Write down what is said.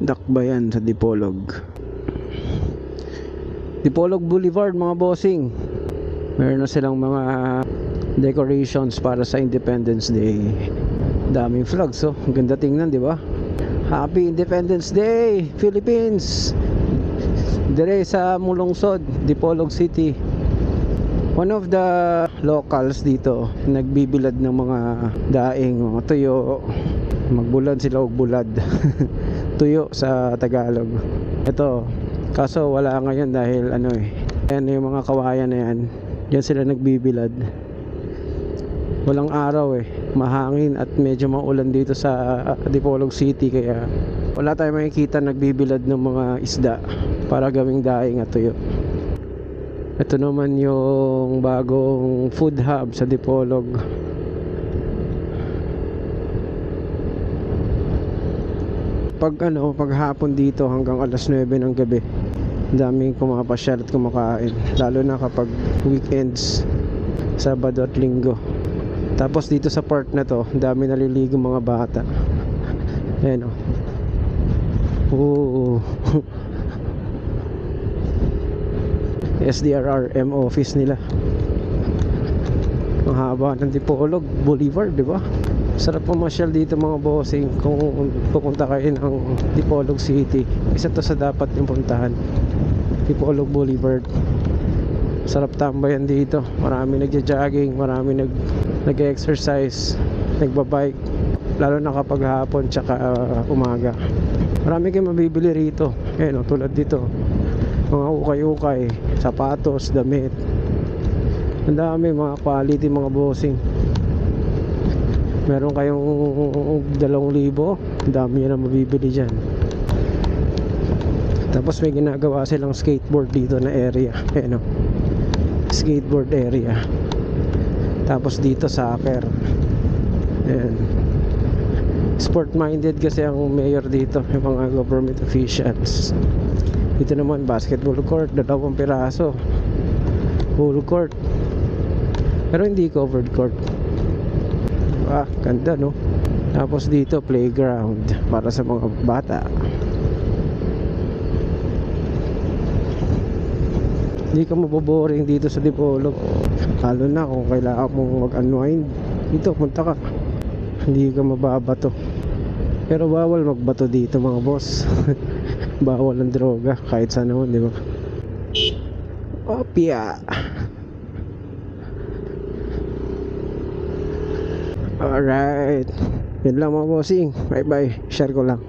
Dakbayan sa Dipolog. Dipolog Boulevard mga bossing. Meron na silang mga decorations para sa Independence Day. Daming flags oh. Ang ganda tingnan, di ba? Happy Independence Day, Philippines! Dire sa Mulungsod, Dipolog City. One of the locals dito, nagbibilad ng mga daing, mga tuyo. Magbulad sila og bulad. tuyo sa Tagalog. Ito, kaso wala ngayon dahil ano eh. Yan yung mga kawayan na yan. Yan sila nagbibilad. Walang araw eh. Mahangin at medyo maulan dito sa ah, Dipolog City kaya wala tayong makikita nagbibilad ng mga isda para gawing daing at tuyo. Ito naman yung bagong food hub sa Dipolog. Pag ano, pag hapon dito hanggang alas 9 ng gabi, daming kumapasyal at kumakain. Lalo na kapag weekends, Sabado at Linggo. Tapos dito sa park na to, dami naliligo mga bata. Ayan o. Oo. SDRRM office nila. Ang haba ng Dipolog Boulevard, di ba? Sarap pumasyal dito mga bossing kung pupunta kayo ng Dipolog City. Isa to sa dapat yung puntahan. Dipolog Boulevard. Sarap tambayan dito. Marami nagja-jogging, marami nag nag-exercise, nagbabike. Lalo na kapag hapon tsaka uh, umaga. Marami kayong mabibili rito. Ayan o, tulad dito. Mga ukay-ukay, sapatos, damit. Ang dami mga quality mga bossing. Meron kayong dalawang libo, ang dami na mabibili dyan. Tapos may ginagawa silang skateboard dito na area. Ayan o. Skateboard area. Tapos dito soccer. Ayan. Sport minded kasi ang mayor dito, yung mga government officials. Dito naman basketball court, dalawang piraso. Full court. Pero hindi covered court. Ah, ganda no. Tapos dito playground para sa mga bata. Hindi ka maboboring dito sa Dipolog. Lalo na kung kailangan mong mag-unwind. Dito, punta ka. Hindi ka mababato. Pero bawal magbato dito mga boss. bawal ang droga kahit saan naman, di ba? Opia. Alright. Yun lang mga bossing. Bye bye. Share ko lang.